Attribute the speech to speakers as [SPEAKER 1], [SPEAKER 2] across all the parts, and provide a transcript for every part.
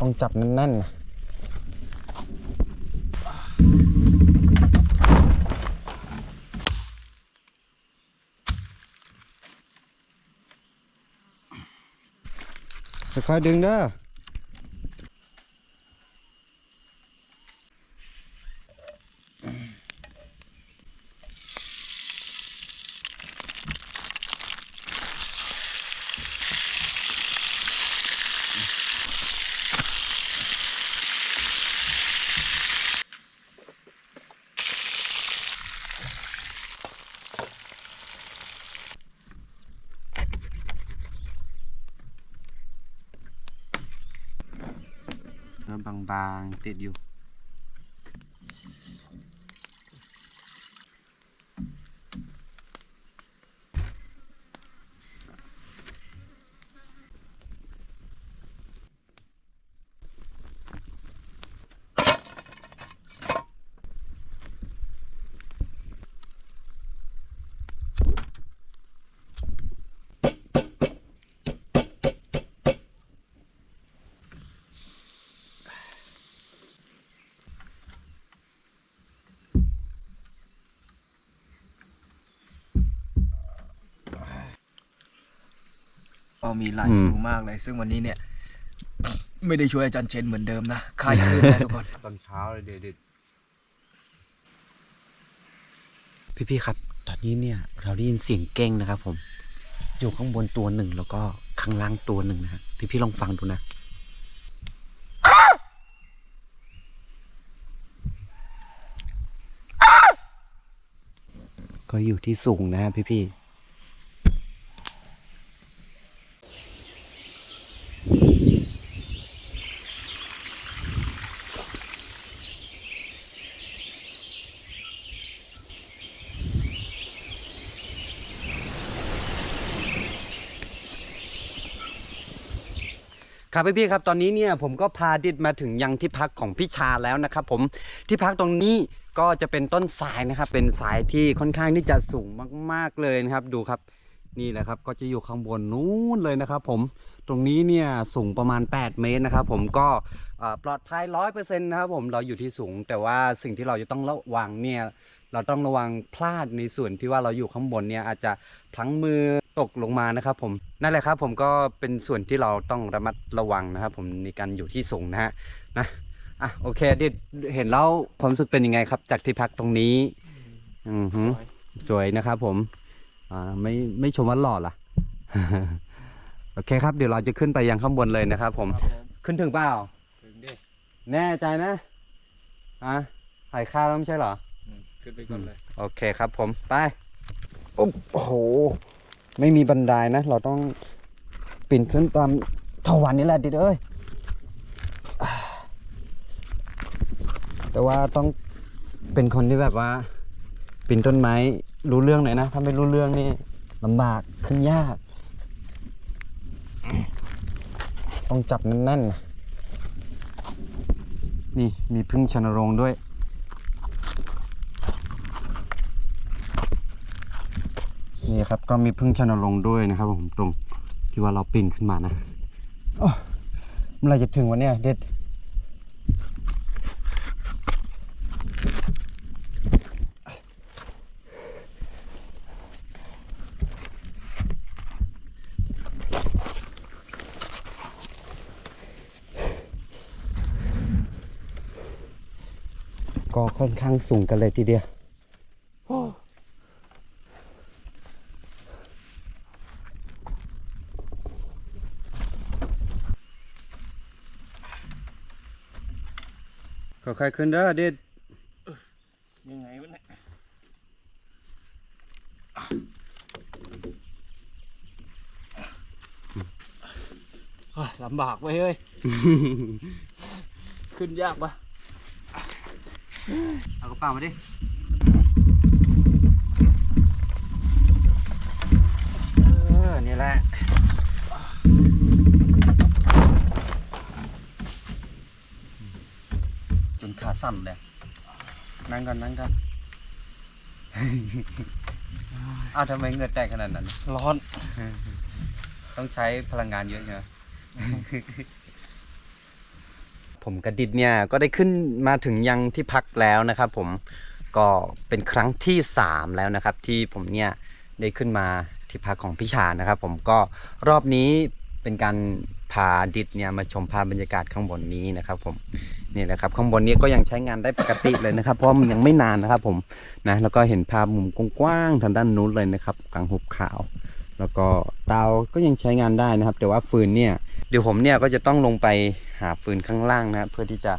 [SPEAKER 1] ต้องจับแน่นๆนะค่อยๆดึงเด้อ เนื้อบางๆติดอยู่
[SPEAKER 2] ก็มีหลาย
[SPEAKER 1] อื
[SPEAKER 2] เม
[SPEAKER 1] ม
[SPEAKER 2] นูมากเลย ซึ่งวันนี้เนี่ย ไม่ได้ช่วยอาจารย์เชนเหมือนเดิมนะคายขึ้นนะทุกคน
[SPEAKER 1] ตอนเช้าเลยเด็ดพี่ๆครับ ตอนนี้เนี่ยเราได้ยินเสียงเก้งนะครับผม อยู่ข้างบนตัวหนึ่งแล้วก็ข้างล่างตัวหนึ่งนะฮะพี่ๆลองฟังดูนะก็อยู่ที่สูงนะฮะพี่ๆ ครับพี่ๆครับตอนนี้เนี่ยผมก็พาดิดมาถึงยังที่พักของพี่ชาแล้วนะครับผมที่พักตรงนี้ก็จะเป็นต้นสายนะครับเป็นสายที่ค่อนข้างที่จะสูงมากๆเลยนะครับ ดูครับนี่แหละครับก็จะอยู่ข้างบนนู้นเลยนะครับ ผมตรงนี้เนี่ยสูงประมาณ 8 เมตรนะครับ ผมก็ปลอดภัยร้อยเปอร์เซ็นต์นะครับผมเราอยู่ที่สูง แต่ว่าสิ่งที่เราจะต้องระวังเนี่ยเราต้องระวังพลาดในส่วนที่ว่าเราอยู่ข้างบนเนี่ยอาจจะพลั้งมือ ตกลงมานะครับผมนั่นแหละครับผมก็เป็นส่วนที่เราต้องระมัดระวังนะครับ ผมในการอยู่ที่สูงนะฮะนะอะโอเคดิดเห็นแล้วความรู้สึกเป็นยังไงครับ จากที่พักตรงนี้ อือหือสวยนะครับผมอ่าไม่ไม่ชมว่าหล่อล่ะ โอเคครับเดี๋ยวเราจะขึ้นไปยังข้างบนเลยนะครับ ผม ขึ้นถึงเปล่า
[SPEAKER 2] ถึงดิ
[SPEAKER 1] แน่ใจนะอะหายข้าวแล้วไม่ใช่เหรอ
[SPEAKER 2] ขึ้นไปก่อนเลย
[SPEAKER 1] โอเคครับผมไป โอ้โห ไม่มีบันไดนะ เราต้องปีนขึ้นตามถวันนี่แหละดิเอ้ยแต่ว่าต้องเป็นคนที่แบบว่าปีนต้นไม้รู้เรื่องหน่อยนะถ้าไม่รู้เรื่องนี่ลำบากขึ้นยาก ต้องจับแน่นๆนะนี่มีพึ่งชนโรงด้วย นี่ครับก็มีพึ่งชนรงค์ด้วยนะครับผมตรงที่ว่าเราปีนขึ้นมานะโอ้เมื่อไหรจะถึงวันเนี้ยเด็ดก็ค่อนข้างสูงกันเลยทีเดียว ก็ค่อยขึ้นเด้อเด็ด
[SPEAKER 2] ยังไงวะเนี่ยอะลำบากไว้ยเฮ้ย ขึ้นยากปะ
[SPEAKER 1] เอากระเป๋ามาดิเออนี่แหละ สั่นเลยนั่งก่อนนั่งก่อนอ้าวทำไมเหงื่อแตกขนาดนั้น
[SPEAKER 2] ร้อน
[SPEAKER 1] ต้องใช้พลังงานเยอะใช่ไหมผมกับดิดเนี่ยก็ได้ขึ้นมาถึงยังที่พักแล้วนะครับผมก็เป็นครั้งที่ 3 แล้วนะครับ ที่ผมเนี่ยได้ขึ้นมาที่พักของพี่ชานะครับ ผมก็รอบนี้เป็นการพาดิดเนี่ยมาชมภาพบรรยากาศข้างบนนี้นะครับ ผม นี่แหละครับข้างบนนี้ก็ยังใช้งานได้ปกติเลยนะครับ เพราะมันยังไม่นานนะครับผมนะแล้วก็เห็นภาพมุมกว้างทางด้านนู้นเลยนะครับกลางหุบเขาแล้วก็เตาก็ยังใช้งานได้นะครับ แต่ว่าฟืนเนี่ยเดี๋ยวผมเนี่ยก็จะต้องลงไปหาฟืนข้างล่างนะเพื่อที่จะ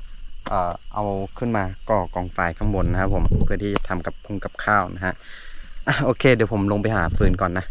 [SPEAKER 1] เอ่อเอาขึ้นมาก่อกองไฟข้างบนนะครับ ผมเพื่อที่จะทำกับคุงกับข้าวนะฮะโอเค เดี๋ยวผมลงไปหาฟืนก่อนนะ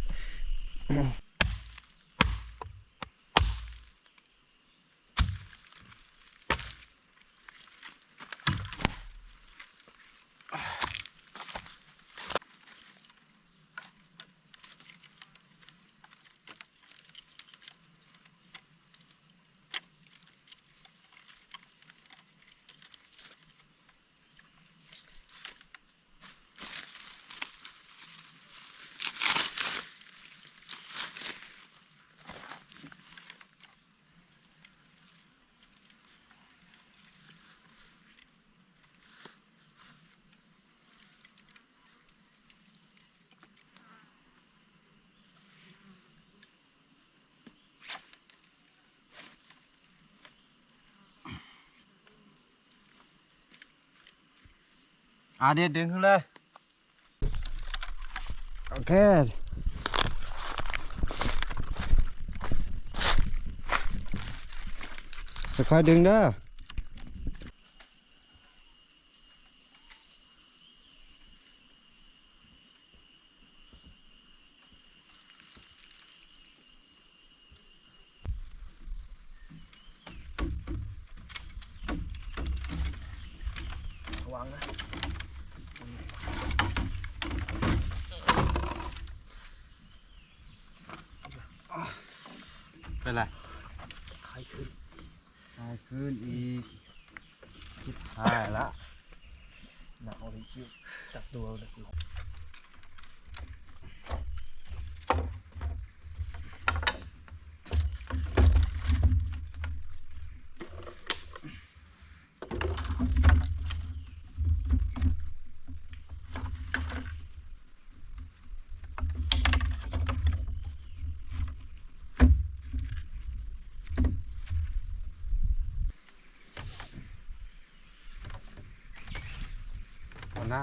[SPEAKER 1] อ่าเดี๋ยวดึงขึ้นเลย โอเค ค่อยๆดึงเด้อ
[SPEAKER 2] ระวังนะ
[SPEAKER 1] เป็นไร
[SPEAKER 2] ใครขึ้น
[SPEAKER 1] ตายขึ้นอีกคิดหายละ
[SPEAKER 2] หนาว เลยคิ้วจับตัวเลย
[SPEAKER 1] หัวหน้า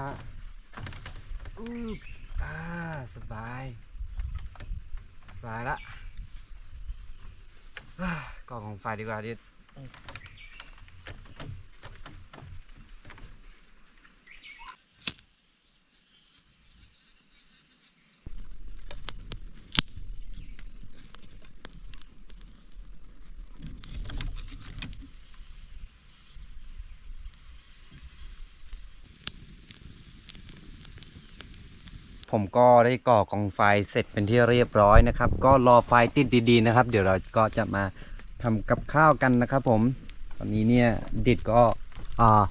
[SPEAKER 1] อืออ่าสบายสบายละกล่อของไฟดีกว่าดิ ผมก็ได้ก่อกองไฟเสร็จเป็นที่เรียบร้อยนะครับ ก็รอไฟติดดีๆนะครับ เดี๋ยวเราก็จะมาทำกับข้าวกันนะครับ ผมตอนนี้เนี่ยดิดก็อ่า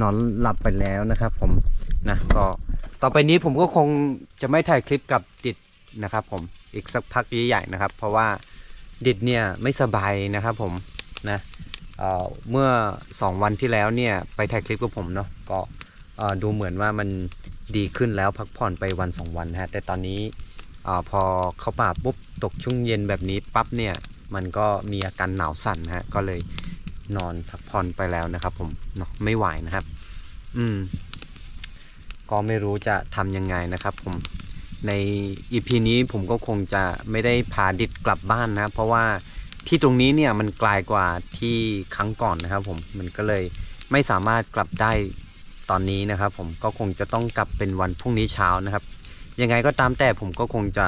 [SPEAKER 1] นอนหลับไปแล้วนะครับ ผมนะก็ต่อไปนี้ผมก็คงจะไม่ถ่ายคลิปกับดิดนะครับ ผมอีกสักพักใหญ่ๆนะครับ เพราะว่าดิดเนี่ยไม่สบายนะครับ ผมนะเเมื่อ 2 วันที่แล้วเนี่ยไปถ่ายคลิปกับผมเนาะก็ ดูเหมือนว่ามันดีขึ้นแล้วพักผ่อนไปวัน2วันฮะแต่ตอนนี้อพอเข้าป่าปุ๊บตกช่วงเย็นแบบนี้ปั๊บเนี่ยมันก็มีอาการหนาวสั่นฮะก็เลยนอนพักผ่อนไปแล้วนะครับ ผมเนาะไม่ไหวนะครับ อืม ก็ไม่รู้จะทำยังไงนะครับ ผมในอีพีนี้ผมก็คงจะไม่ได้พาดิดกลับบ้านนะ เพราะว่าที่ตรงนี้เนี่ยมันไกลกว่าที่ครั้งก่อนนะครับ ผมมันก็เลยไม่สามารถกลับได้ ตอนนี้นะครับ ผมก็คงจะต้องกลับเป็นวันพรุ่งนี้เช้านะครับ ยังไงก็ตามแต่ผมก็คงจะ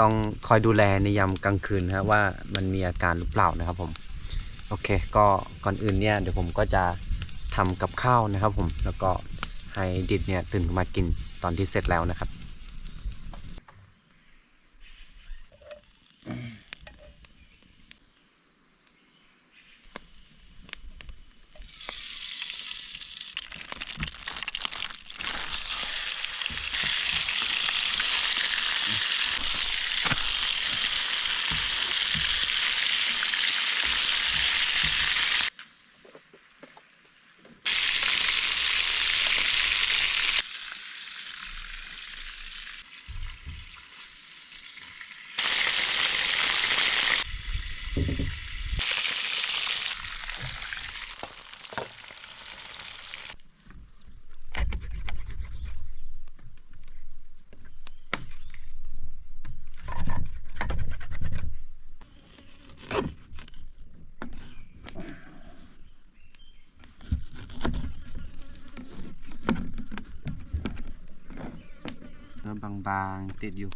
[SPEAKER 1] ต้องคอยดูแลในยามกลางคืนนะครับว่ามันมีอาการหรือเปล่านะครับ ผมโอเค ก็ก่อนอื่นเนี่ยเดี๋ยวผมก็จะทำกับข้าวนะครับ ผมแล้วก็ให้ดิดเนี่ยตื่นมากินตอนที่เสร็จแล้วนะครับ บางๆติดอยู่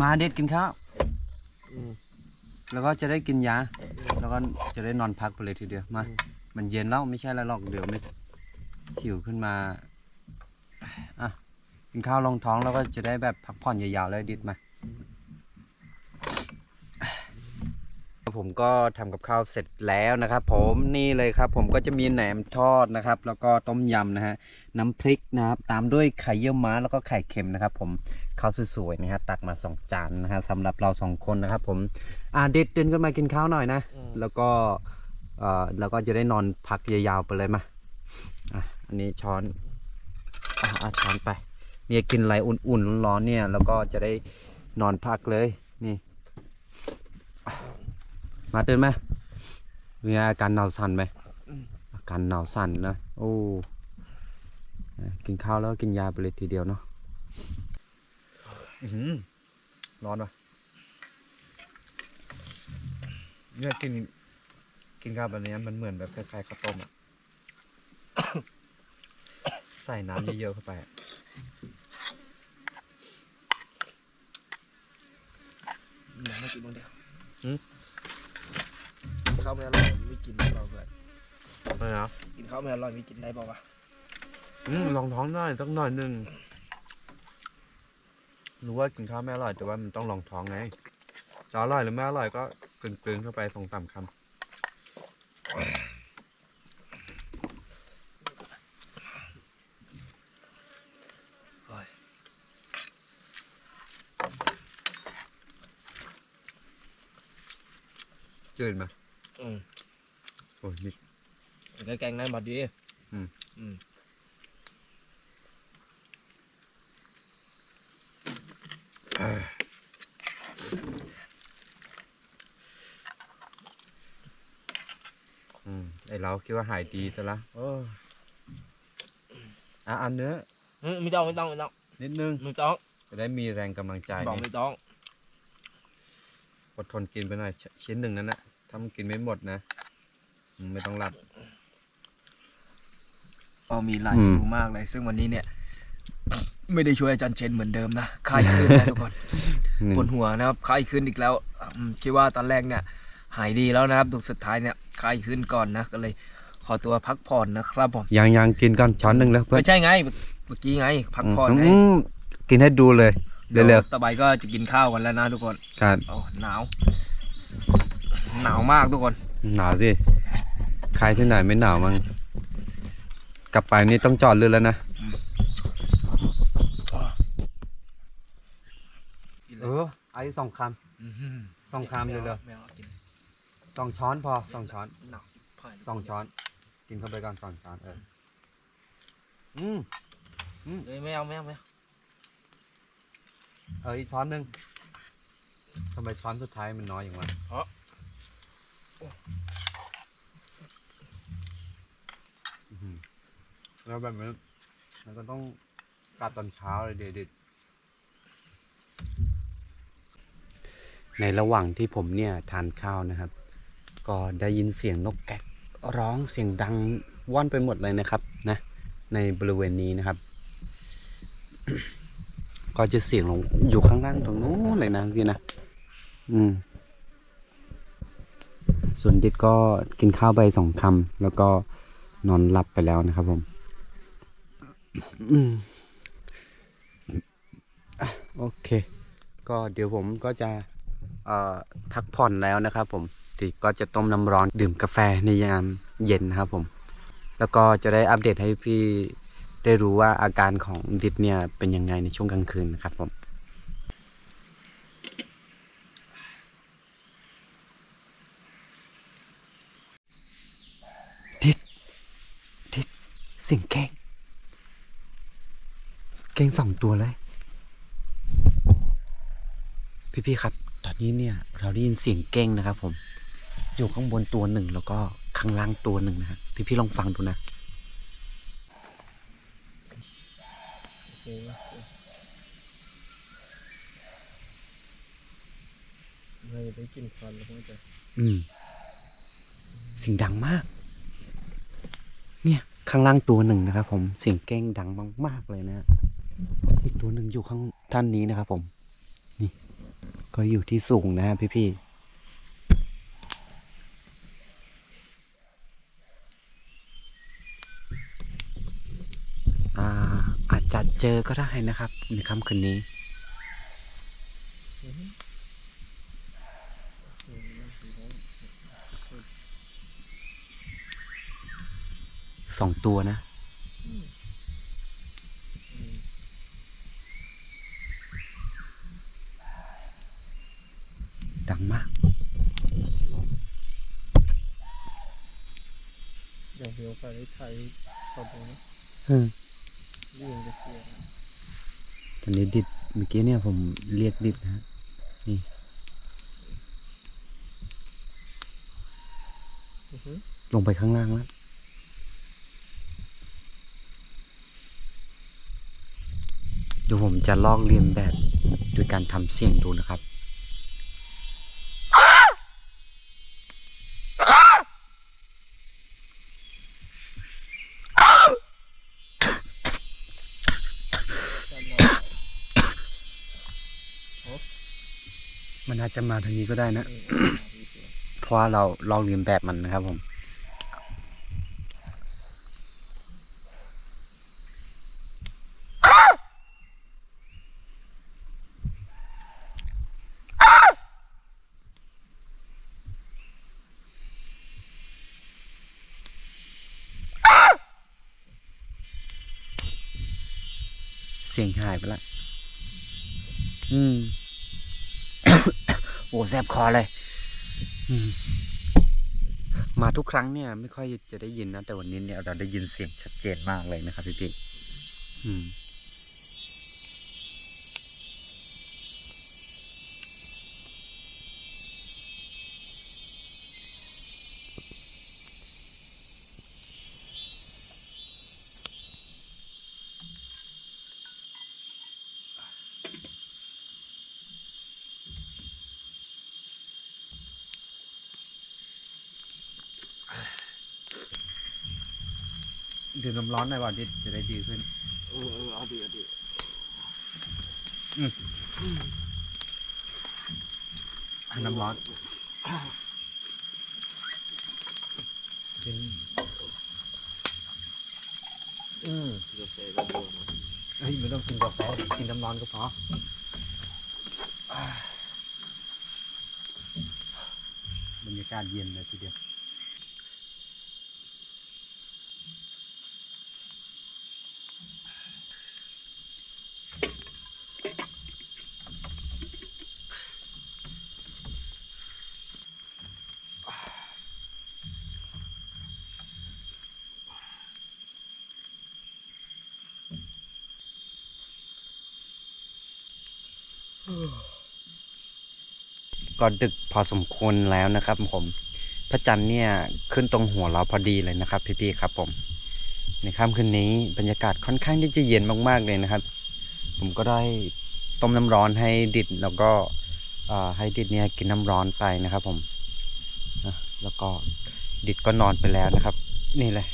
[SPEAKER 1] มาเด็ดกินข้าวแล้วก็จะได้กินยา แล้วก็จะได้นอนพักไปเลยทีเดียว มา มันเย็นแล้วไม่ใช่อะไรหรอกเดี๋ยวไม่หิวขึ้นมาอะกินข้าวลงท้องแล้วก็จะได้แบบพักผ่อนยาวๆเลยดิดมา ผมก็ทำกับข้าวเสร็จแล้วนะครับ ผมนี่เลยครับ ผมก็จะมีแหนมทอดนะครับ แล้วก็ต้มยำนะฮะน้ำพริกนะครับ ตามด้วยไข่เยี่ยวม้าแล้วก็ไข่เค็มนะครับ ผมข้าวสวยๆนะฮะตักมาสองจานนะฮะสำหรับเราสองคนนะครับ ผมอ่าเด็ดเดินกันมากินข้าวหน่อยนะ แล้วก็เอ่อแล้วก็จะได้นอนพักยาวๆไปเลยมาอะอันนี้ช้อนอะอะช้อนไป เนี่ยกินอะไรอุ่นๆร้อนๆเนี่ย แล้วก็จะได้นอนพักเลยนี่ มาตื่นไหมมีอาการหนาวสั่นไหม
[SPEAKER 2] อืม
[SPEAKER 1] อาการหนาวสั่นนะโอ้อะกินข้าวแล้วก็กินยาไปเลยทีเดียวเนาะอื้อหือร้อนวะเนี่ยกินกินข้าวแบบนี้มันเหมือนแบบคล้ายๆข้าวต้มอะ ใส่น้ำเยอะๆเข้าไปอะ
[SPEAKER 2] อยากไม่กินคนเดียวกิน ข้าวไม่อร่อยไม่กินได้เปล่าเพื่อน
[SPEAKER 1] ไม่นะ
[SPEAKER 2] กินข้าวไม่อร่อยไม่กินได้เปล่าวะ
[SPEAKER 1] อืมลองท้องหน่อยสักหน่อยหนึ่งรู้ว่ากินข้าวไม่อร่อยแต่ว่ามันต้องลองท้องไงจะอร่อยหรือไม่อร่อยก็กลืนๆเข้าไปสองสามคำ
[SPEAKER 2] โอ้ย
[SPEAKER 1] จืดไหม
[SPEAKER 2] อืม
[SPEAKER 1] โอ้ยนี่
[SPEAKER 2] แกแกงได้หมดดี
[SPEAKER 1] อืม
[SPEAKER 2] อืม
[SPEAKER 1] อืมไอเราคิดว่าหายดีซะละโอ้ยอะอันเนื้อ
[SPEAKER 2] อืมไม่ต้องไม่ต้องไม่ต้อง
[SPEAKER 1] นิดนึง
[SPEAKER 2] ไม่ต้อง
[SPEAKER 1] จะได้มีแรงกำลังใจ
[SPEAKER 2] บอก
[SPEAKER 1] นี่
[SPEAKER 2] ไม่ต้อง
[SPEAKER 1] อดทนกินไปหน่อยชชิ้นหนึ่งนั้นนะ ถ้ามันกินไม่หมดนะอืมไม่ต้องหลับ
[SPEAKER 2] ก็มีหลาย
[SPEAKER 1] อื
[SPEAKER 2] เม
[SPEAKER 1] ม
[SPEAKER 2] นูมากเลย ซึ่งวันนี้เนี่ย ไม่ได้ช่วยอาจารย์เชนเหมือนเดิมนะไข้ขึ้นนะทุกคนปวดหัวนะครับไข้ขึ้นอีกแล้วอืมคิดว่าตอนแรกเนี่ย หายดีแล้วนะครับดูสุดท้ายเนี่ยไข้ขึ้นก่อนนะก็เลย ขอตัวพักผ่อนนะครับผม
[SPEAKER 1] ยังยังกินก่อนช้อนหนึ่งแล้วเพื่อน
[SPEAKER 2] ไม่ใช่ไงเมื่อกี้ไง พักผ่อน
[SPEAKER 1] ม
[SPEAKER 2] ไง
[SPEAKER 1] มกินให้ดูเลยเร็ว
[SPEAKER 2] ต่อไปก็จะกินข้าวกันแล้วนะทุกคน
[SPEAKER 1] ๆครับ
[SPEAKER 2] โอ้หนาว หนาวมากทุกคน
[SPEAKER 1] หนาวสิใครที่ไหนไม่หนาวมั้งกลับไปนี่ต้องจอดเรือแล้วนะเออไอ้สองคำสองคำเลยเหรอ
[SPEAKER 2] ไม่อากิน
[SPEAKER 1] สองช้อนพอสองช้อน
[SPEAKER 2] หนาวผ่าน
[SPEAKER 1] สองช้อน กินเข้าไปก่อนสองช้อนเอออืม
[SPEAKER 2] เอ้ยไม่เอาไม่เอาไม่เอา
[SPEAKER 1] เอออีกช้อนหนึ่งทำไมช้อนสุดท้ายมันน้อยอย่างวะ แล้วแบบนี้มันก็ต้องกลับตอนเช้าเลยเด็ดในระหว่างที่ผมเนี่ยทานข้าวนะครับ ก็ได้ยินเสียงนกแก๊กร้องเสียงดังว่อนไปหมดเลยนะครับนะในบริเวณนี้นะครับ ก็จะเสียงลงอยู่ข้างล่างตรงนู้นเลยนะพี่นะ อืม ส่วนดิดก็กินข้าวไปสองคำแล้วก็นอนหลับไปแล้วนะครับผมโอเค ก็เดี๋ยวผมก็จะพักผ่อนแล้วนะครับผมติก็จะต้มน้ำร้อนดื่มกาแฟในยามเย็นนะครับผม แล้วก็จะได้อัปเดตให้พี่ได้รู้ว่าอาการของดิดเนี่ยเป็นยังไงในช่วงกลางคืนนะครับผม ดิดดิดเสียงแกงแกงสองตัวเลย พี่ๆครับ ตอนนี้เนี่ยเราได้ยินเสียงแก้งนะครับ ผม อยู่ข้างบนตัวหนึ่งแล้วก็ข้างล่างตัวหนึ่งนะครับพี่ๆลองฟังดูนะ
[SPEAKER 2] น่าจะได้กินควันแล้วคงจะ
[SPEAKER 1] อืมเสียงดังมาก เนี่ย ข้างล่างตัวหนึ่งนะครับ ผมเสียงแก้งดังมากๆเลยนะฮะอีกตัวหนึ่งอยู่ข้างท่านนี้นะครับ ผม นี่ ก็อยู่ที่สูงนะฮะพี่ๆาอาจจะเจอก็ได้นะครับในค่ำคืนนี้ สองตัวนะ ดังมาก
[SPEAKER 2] อย่างเดียวไปได้ใช้ขอบนะ
[SPEAKER 1] อืม
[SPEAKER 2] เรื่องจะเสีย
[SPEAKER 1] ตอนนี้ดิดเมื่อกี้เนี่ยผมเรียกดิดนะฮะนี่ลงไปข้างล่างแล้ว ดี๋ยวผมจะลอกเลียนแบบโดยการทำเสียงดูนะครับมันอาจจะมาทางนี้ก็ได้นะ เพราะว่าเราลองเรียนแบบมันนะครับผม เสียงหายไปละ อืม โอ้แสบคอเลยอืมมาทุกครั้งเนี่ย ไม่ค่อยจะได้ยินนะ แต่วันนี้เนี่ยเราได้ยินเสียงชัดเจนมากเลยนะครับพี่พี่อืม ดื่มน้ำ ร้อนหน่อยว่ะดิจะได้ดีขึ้น
[SPEAKER 2] เออเออเอาดีเอาดี
[SPEAKER 1] น้ำร้อนเป็น
[SPEAKER 2] อืมกาแฟก็บวม
[SPEAKER 1] เฮ้ยไม่ต้องกินกาแฟกินน้ำร้อนก็พออ่าบรรยากาศเย็นเลยทีเดียว ก็ดึกพอสมควรแล้วนะครับ ผม พระจันทร์เนี่ยขึ้นตรงหัวเราพอดีเลยนะครับ พี่ๆครับ ผม ในค่ำคืนนี้บรรยากาศค่อนข้างที่จะเย็นมากๆเลยนะครับ ผมก็ได้ต้มน้ำร้อนให้ดิดแล้วก็ให้ดิดเนี่ยกินน้ำร้อนไปนะครับ ผมแล้วก็ดิดก็นอนไปแล้วนะครับ นี่เลย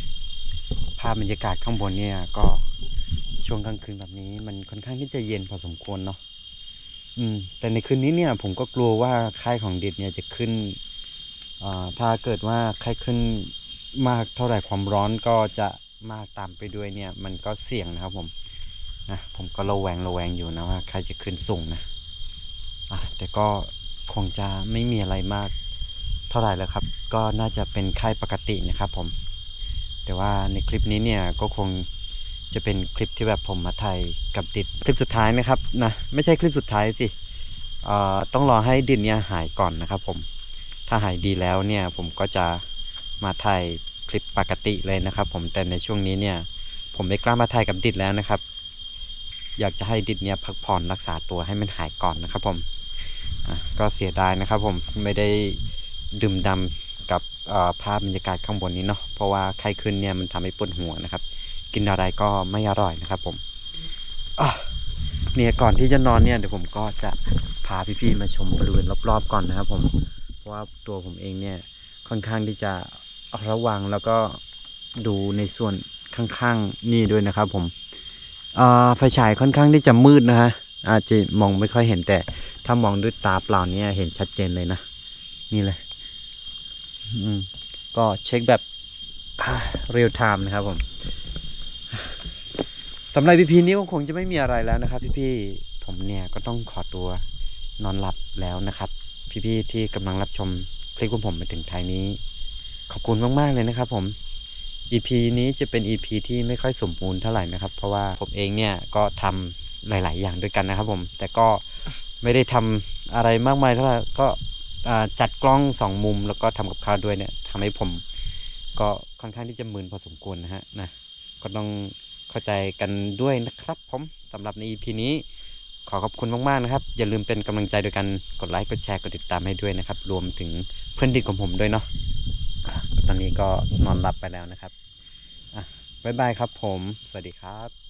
[SPEAKER 1] ภาพบรรยากาศข้างบนเนี่ยก็ช่วงกลางคืนแบบนี้มันค่อนข้างที่จะเย็นพอสมควรเนาะ อืม แต่ในคืนนี้เนี่ยผมก็กลัวว่าค่ายของเดิดเนี่ยจะขึ้นอ่าถ้าเกิดว่าค่ายขึ้นมากเท่าไหร่ความร้อนก็จะมากตามไปด้วยเนี่ย มันก็เสี่ยงนะครับผมนะผมก็ระแวงระแวงอยู่นะว่าใครจะขึ้นสูงนะอะแต่ก็คงจะไม่มีอะไรมากเท่าไหร่แล้วครับ ก็น่าจะเป็นค่ายปกตินะครับผม แต่ว่าในคลิปนี้เนี่ยก็คง จะเป็นคลิปที่แบบผมมาถ่ายกับดิดคลิปสุดท้ายนะครับนะไม่ใช่คลิปสุดท้ายสิต้องรอให้ดิดเนี่ยหายก่อนนะครับ ผมถ้าหายดีแล้วเนี่ยผมก็จะมาถ่ายคลิปปกติเลยนะครับ ผมแต่ในช่วงนี้เนี่ย ผมไม่กล้ามาถ่ายกับดิดแล้วนะครับ อยากจะให้ดิดเนี่ยพักผ่อนรักษาตัวให้มันหายก่อนนะครับ ผมก็เสียดายนะครับ ผมไม่ได้ดื่มดำกับภาพบรรยากาศข้างบนนี้เนาะเพราะว่าไข้ขึ้นเนี่ยมันทำให้ปวดหัวนะครับ กินอะไรก็ไม่อร่อยนะครับผมอะเนี่ยก่อนที่จะนอนเนี่ยเดี๋ยวผมก็จะพาพี่ๆมาชมบริเวณรอบๆก่อนนะครับ ผมเพราะว่าตัวผมเองเนี่ยค่อนข้างที่จะระวังแล้วก็ดูในส่วนข้างๆนี่ด้วยนะครับ ผมอ่อไฟฉายค่อนข้างที่จะมืดนะฮะอาจจะมองไม่ค่อยเห็นแต่ถ้ามองด้วยตาเปล่าเนี่ยเห็นชัดเจนเลยนะนี่เลยอืมก็เช็คแบบเรียลไทม์นะครับผม สำหรับพีพีนี้ก็คงจะไม่มีอะไรแล้วนะครับ พี่ๆผมเนี่ยก็ต้องขอตัวนอนหลับแล้วนะครับ พี่ๆที่กำลังรับชมคลิปของผมมาถึงท้ายนี้ ขอบคุณมากๆเลยนะครับผม EP นี้จะเป็น EP ที่ไม่ค่อยสมบูรณ์เท่าไหร่นะครับ เพราะว่าผมเองเนี่ยก็ทำหลาย ๆ อย่างด้วยกันนะครับ ผม แต่ก็ไม่ได้ทำอะไรมากมายเท่าไหร่ก็จัดกล้องสองมุมแล้วก็ทำกับข้าวด้วยเนี่ยทำให้ผม ก็ค่อนข้างที่จะมึนพอสมควรนะฮะนะก็ต้อง เข้าใจกันด้วยนะครับผมสำหรับใน EP นี้ขอขอบคุณมากๆนะครับ อย่าลืมเป็นกำลังใจโดยการกดไลค์กดแชร์กดติดตามให้ด้วยนะครับ รวมถึงเพื่อนดีของผมด้วยเนาะอะตอนนี้ก็นอนหลับไปแล้วนะครับอะบ๊ายบายครับผม สวัสดีครับ